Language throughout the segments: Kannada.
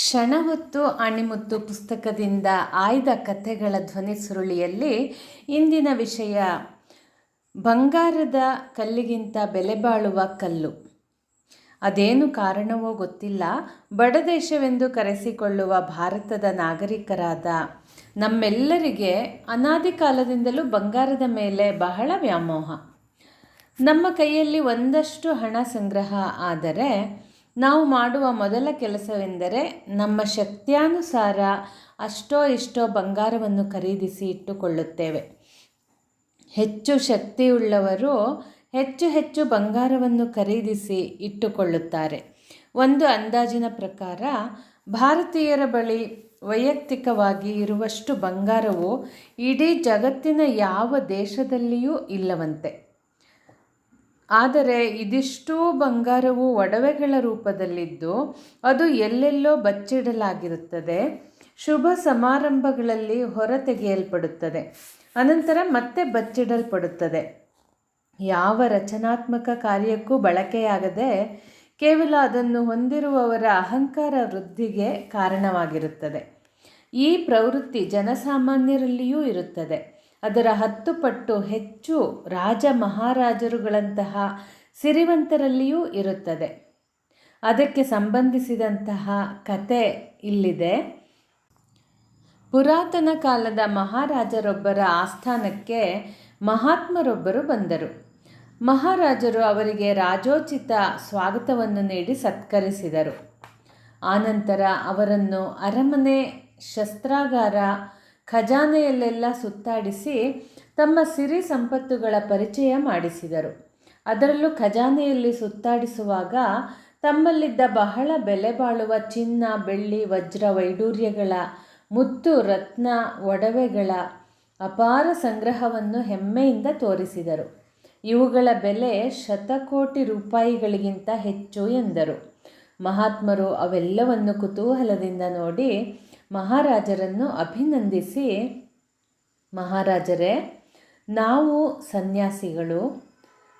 ಕ್ಷಣ ಹೊತ್ತು ಅಣಿಮುತ್ತು ಪುಸ್ತಕದಿಂದ ಆಯ್ದ ಕಥೆಗಳ ಧ್ವನಿ ಸುರುಳಿಯಲ್ಲಿ ಇಂದಿನ ವಿಷಯ, ಬಂಗಾರದ ಕಲ್ಲಿಗಿಂತ ಬೆಲೆ ಬಾಳುವ ಕಲ್ಲು. ಅದೇನು ಕಾರಣವೋ ಗೊತ್ತಿಲ್ಲ. ಬಡ ದೇಶವೆಂದು ಕರೆಸಿಕೊಳ್ಳುವ ಭಾರತದ ನಾಗರಿಕರಾದ ನಮ್ಮೆಲ್ಲರಿಗೆ ಅನಾದಿ ಕಾಲದಿಂದಲೂ ಬಂಗಾರದ ಮೇಲೆ ಬಹಳ ವ್ಯಾಮೋಹ. ನಮ್ಮ ಕೈಯಲ್ಲಿ ಒಂದಷ್ಟು ಹಣ ಸಂಗ್ರಹ ಆದರೆ ನಾವು ಮಾಡುವ ಮೊದಲ ಕೆಲಸವೆಂದರೆ ನಮ್ಮ ಶಕ್ತ್ಯಾನುಸಾರ ಅಷ್ಟೋ ಇಷ್ಟೋ ಬಂಗಾರವನ್ನು ಖರೀದಿಸಿ ಇಟ್ಟುಕೊಳ್ಳುತ್ತೇವೆ. ಹೆಚ್ಚು ಶಕ್ತಿಯುಳ್ಳವರು ಹೆಚ್ಚು ಹೆಚ್ಚು ಬಂಗಾರವನ್ನು ಖರೀದಿಸಿ ಇಟ್ಟುಕೊಳ್ಳುತ್ತಾರೆ. ಒಂದು ಅಂದಾಜಿನ ಪ್ರಕಾರ ಭಾರತೀಯರ ಬಳಿ ವೈಯಕ್ತಿಕವಾಗಿ ಇರುವಷ್ಟು ಬಂಗಾರವು ಇಡೀ ಜಗತ್ತಿನ ಯಾವ ದೇಶದಲ್ಲಿಯೂ ಇಲ್ಲವಂತೆ. ಆದರೆ ಇದಿಷ್ಟೂ ಬಂಗಾರವು ಒಡವೆಗಳ ರೂಪದಲ್ಲಿದ್ದು ಅದು ಎಲ್ಲೆಲ್ಲೋ ಬಚ್ಚಿಡಲಾಗಿರುತ್ತದೆ. ಶುಭ ಸಮಾರಂಭಗಳಲ್ಲಿ ಹೊರತೆಗೆಯಲ್ಪಡುತ್ತದೆ ಅನಂತರ ಮತ್ತೆ ಬಚ್ಚಿಡಲ್ಪಡುತ್ತದೆ. ಯಾವ ರಚನಾತ್ಮಕ ಕಾರ್ಯಕ್ಕೂ ಬಳಕೆಯಾಗದೆ ಕೇವಲ ಅದನ್ನು ಹೊಂದಿರುವವರ ಅಹಂಕಾರ ವೃದ್ಧಿಗೆ ಕಾರಣವಾಗಿರುತ್ತದೆ. ಈ ಪ್ರವೃತ್ತಿ ಜನಸಾಮಾನ್ಯರಲ್ಲಿಯೂ ಇರುತ್ತದೆ. ಅದರ ಹತ್ತು ಪಟ್ಟು ಹೆಚ್ಚು ರಾಜ ಮಹಾರಾಜರುಗಳಂತಹ ಸಿರಿವಂತರಲ್ಲಿಯೂ ಇರುತ್ತದೆ. ಅದಕ್ಕೆ ಸಂಬಂಧಿಸಿದಂತಹ ಕತೆ ಇಲ್ಲಿದೆ. ಪುರಾತನ ಕಾಲದ ಮಹಾರಾಜರೊಬ್ಬರ ಆಸ್ಥಾನಕ್ಕೆ ಮಹಾತ್ಮರೊಬ್ಬರು ಬಂದರು. ಮಹಾರಾಜರು ಅವರಿಗೆ ರಾಜೋಚಿತ ಸ್ವಾಗತವನ್ನು ನೀಡಿ ಸತ್ಕರಿಸಿದರು. ಆನಂತರ ಅವರನ್ನು ಅರಮನೆ ಶಸ್ತ್ರಾಗಾರ ಖಜಾನೆಯಲ್ಲೆಲ್ಲ ಸುತ್ತಾಡಿಸಿ ತಮ್ಮ ಸಿರಿ ಸಂಪತ್ತುಗಳ ಪರಿಚಯ ಮಾಡಿಸಿದರು. ಅದರಲ್ಲೂ ಖಜಾನೆಯಲ್ಲಿ ಸುತ್ತಾಡಿಸುವಾಗ ತಮ್ಮಲ್ಲಿದ್ದ ಬಹಳ ಬೆಲೆ ಬಾಳುವ ಚಿನ್ನ, ಬೆಳ್ಳಿ, ವಜ್ರ ವೈಡೂರ್ಯಗಳ, ಮುತ್ತು, ರತ್ನ, ಒಡವೆಗಳ ಅಪಾರ ಸಂಗ್ರಹವನ್ನು ಹೆಮ್ಮೆಯಿಂದ ತೋರಿಸಿದರು. ಇವುಗಳ ಬೆಲೆ ಶತಕೋಟಿ ರೂಪಾಯಿಗಳಿಗಿಂತ ಹೆಚ್ಚು ಎಂದರು. ಮಹಾತ್ಮರು ಅವೆಲ್ಲವನ್ನು ಕುತೂಹಲದಿಂದ ನೋಡಿ ಮಹಾರಾಜರನ್ನು ಅಭಿನಂದಿಸಿ, ಮಹಾರಾಜರೇ, ನಾವು ಸನ್ಯಾಸಿಗಳು,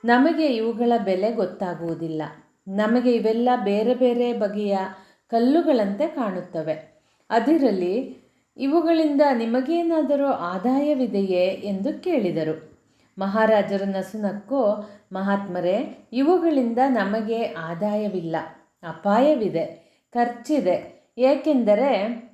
ನಮಗೆ ಇವುಗಳ ಬೆಲೆ ಗೊತ್ತಾಗುವುದಿಲ್ಲ. ನಮಗೆ ಇವೆಲ್ಲ ಬೇರೆ ಬೇರೆ ಬಗೆಯ ಕಲ್ಲುಗಳಂತೆ ಕಾಣುತ್ತವೆ. ಅದಿರಲಿ, ಇವುಗಳಿಂದ ನಿಮಗೇನಾದರೂ ಆದಾಯವಿದೆಯೇ ಎಂದು ಕೇಳಿದರು. ಮಹಾರಾಜರ ನಸುನಕ್ಕೋ ಮಹಾತ್ಮರೇ, ಇವುಗಳಿಂದ ನಮಗೆ ಆದಾಯವಿಲ್ಲ. ಅಪಾಯವಿದೆ, ಖರ್ಚಿದೆ. ಏಕೆಂದರೆ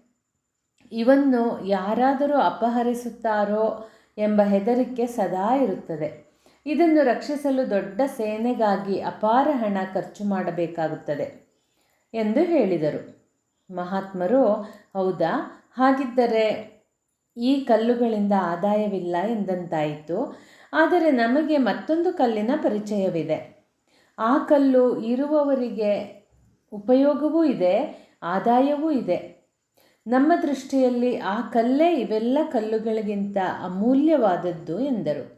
ಇವನ್ನು ಯಾರಾದರೂ ಅಪಹರಿಸುತ್ತಾರೋ ಎಂಬ ಹೆದರಿಕೆ ಸದಾ ಇರುತ್ತದೆ. ಇದನ್ನು ರಕ್ಷಿಸಲು ದೊಡ್ಡ ಸೇನೆಗಾಗಿ ಅಪಾರ ಹಣ ಖರ್ಚು ಮಾಡಬೇಕಾಗುತ್ತದೆ ಎಂದು ಹೇಳಿದರು. ಮಹಾತ್ಮರು, ಹೌದಾ? ಹಾಗಿದ್ದರೆ ಈ ಕಲ್ಲುಗಳಿಂದ ಆದಾಯವಿಲ್ಲ ಎಂದಂತಾಯಿತು. ಆದರೆ ನಮಗೆ ಮತ್ತೊಂದು ಕಲ್ಲಿನ ಪರಿಚಯವಿದೆ. ಆ ಕಲ್ಲು ಇರುವವರಿಗೆ ಉಪಯೋಗವೂ ಇದೆ, ಆದಾಯವೂ ಇದೆ. ನಮ್ಮ ದೃಷ್ಟಿಯಲ್ಲಿ ಆ ಕಲ್ಲೇ ಇವೆಲ್ಲ ಕಲ್ಲುಗಳಿಗಿಂತ ಅಮೂಲ್ಯವಾದದ್ದು ಎಂದರು.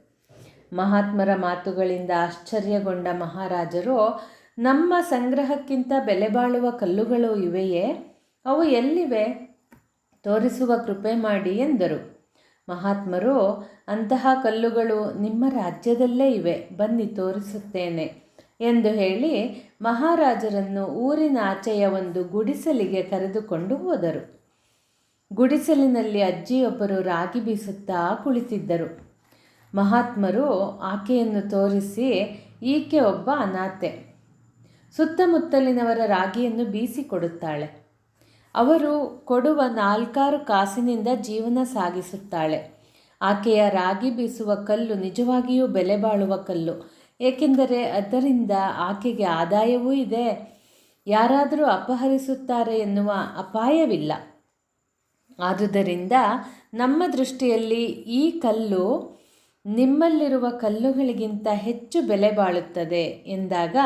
ಮಹಾತ್ಮರ ಮಾತುಗಳಿಂದ ಆಶ್ಚರ್ಯಗೊಂಡ ಮಹಾರಾಜರು, ನಮ್ಮ ಸಂಗ್ರಹಕ್ಕಿಂತ ಬೆಲೆ ಬಾಳುವ ಕಲ್ಲುಗಳು ಇವೆಯೇ? ಅವು ಎಲ್ಲಿವೆ? ತೋರಿಸುವ ಕೃಪೆ ಮಾಡಿ ಎಂದರು. ಮಹಾತ್ಮರು, ಅಂತಹ ಕಲ್ಲುಗಳು ನಿಮ್ಮ ರಾಜ್ಯದಲ್ಲೇ ಇವೆ, ಬನ್ನಿ ತೋರಿಸುತ್ತೇನೆ ಎಂದು ಹೇಳಿ ಮಹಾರಾಜರನ್ನು ಊರಿನ ಆಚೆಯ ಒಂದು ಗುಡಿಸಲಿಗೆ ಕರೆದುಕೊಂಡು ಹೋದರು. ಗುಡಿಸಲಿನಲ್ಲಿ ಅಜ್ಜಿಯೊಬ್ಬರು ರಾಗಿ ಬೀಸುತ್ತಾ ಕುಳಿತಿದ್ದರು. ಮಹಾತ್ಮರು ಆಕೆಯನ್ನು ತೋರಿಸಿ, ಈಕೆ ಒಬ್ಬ ಅನಾಥೆ. ಸುತ್ತಮುತ್ತಲಿನವರ ರಾಗಿಯನ್ನು ಬೀಸಿಕೊಡುತ್ತಾಳೆ. ಅವರು ಕೊಡುವ ನಾಲ್ಕಾರು ಕಾಸಿನಿಂದ ಜೀವನ ಸಾಗಿಸುತ್ತಾಳೆ. ಆಕೆಯ ರಾಗಿ ಬೀಸುವ ಕಲ್ಲು ನಿಜವಾಗಿಯೂ ಬೆಲೆ ಬಾಳುವ ಕಲ್ಲು. ಏಕೆಂದರೆ ಅದರಿಂದ ಆಕೆಗೆ ಆದಾಯವೂ ಇದೆ. ಯಾರಾದರೂ ಅಪಹರಿಸುತ್ತಾರೆ ಎನ್ನುವ ಅಪಾಯವಿಲ್ಲ. ಆದುದರಿಂದ ನಮ್ಮ ದೃಷ್ಟಿಯಲ್ಲಿ ಈ ಕಲ್ಲು ನಿಮ್ಮಲ್ಲಿರುವ ಕಲ್ಲುಗಳಿಗಿಂತ ಹೆಚ್ಚು ಬೆಲೆ ಬಾಳುತ್ತದೆ ಎಂದಾಗ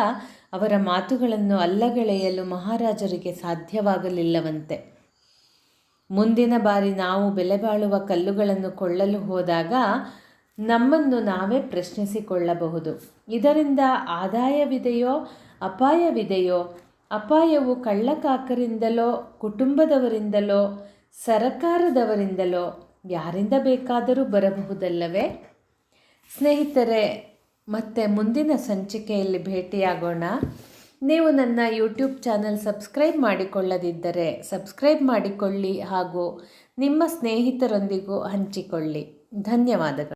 ಅವರ ಮಾತುಗಳನ್ನು ಅಲ್ಲಗಳೆಯಲು ಮಹಾರಾಜರಿಗೆ ಸಾಧ್ಯವಾಗಲಿಲ್ಲವಂತೆ. ಮುಂದಿನ ಬಾರಿ ನಾವು ಬೆಲೆ ಬಾಳುವ ಕಲ್ಲುಗಳನ್ನು ಕೊಳ್ಳಲು ಹೋದಾಗ ನಮ್ಮನ್ನು ನಾವೇ ಪ್ರಶ್ನಿಸಿಕೊಳ್ಳಬಹುದು. ಇದರಿಂದ ಆದಾಯವಿದೆಯೋ, ಅಪಾಯವಿದೆಯೋ, ಅಪಾಯವು ಕಳ್ಳಕಾಕರಿಂದಲೋ, ಕುಟುಂಬದವರಿಂದಲೋ ಸರಕಾರದವರಿಂದಲೋ ಯಾರಿಂದ ಬೇಕಾದರೂ ಬರಬಹುದಲ್ಲವೇ? ಸ್ನೇಹಿತರೆ, ಮತ್ತೆ ಮುಂದಿನ ಸಂಚಿಕೆಯಲ್ಲಿ ಭೇಟಿಯಾಗೋಣ. ನೀವು ನನ್ನ ಯೂಟ್ಯೂಬ್ ಚಾನಲ್ ಸಬ್ಸ್ಕ್ರೈಬ್ ಮಾಡಿಕೊಳ್ಳದಿದ್ದರೆ ಸಬ್ಸ್ಕ್ರೈಬ್ ಮಾಡಿಕೊಳ್ಳಿ ಹಾಗೂ ನಿಮ್ಮ ಸ್ನೇಹಿತರೊಂದಿಗೂ ಹಂಚಿಕೊಳ್ಳಿ. ಧನ್ಯವಾದಗಳು.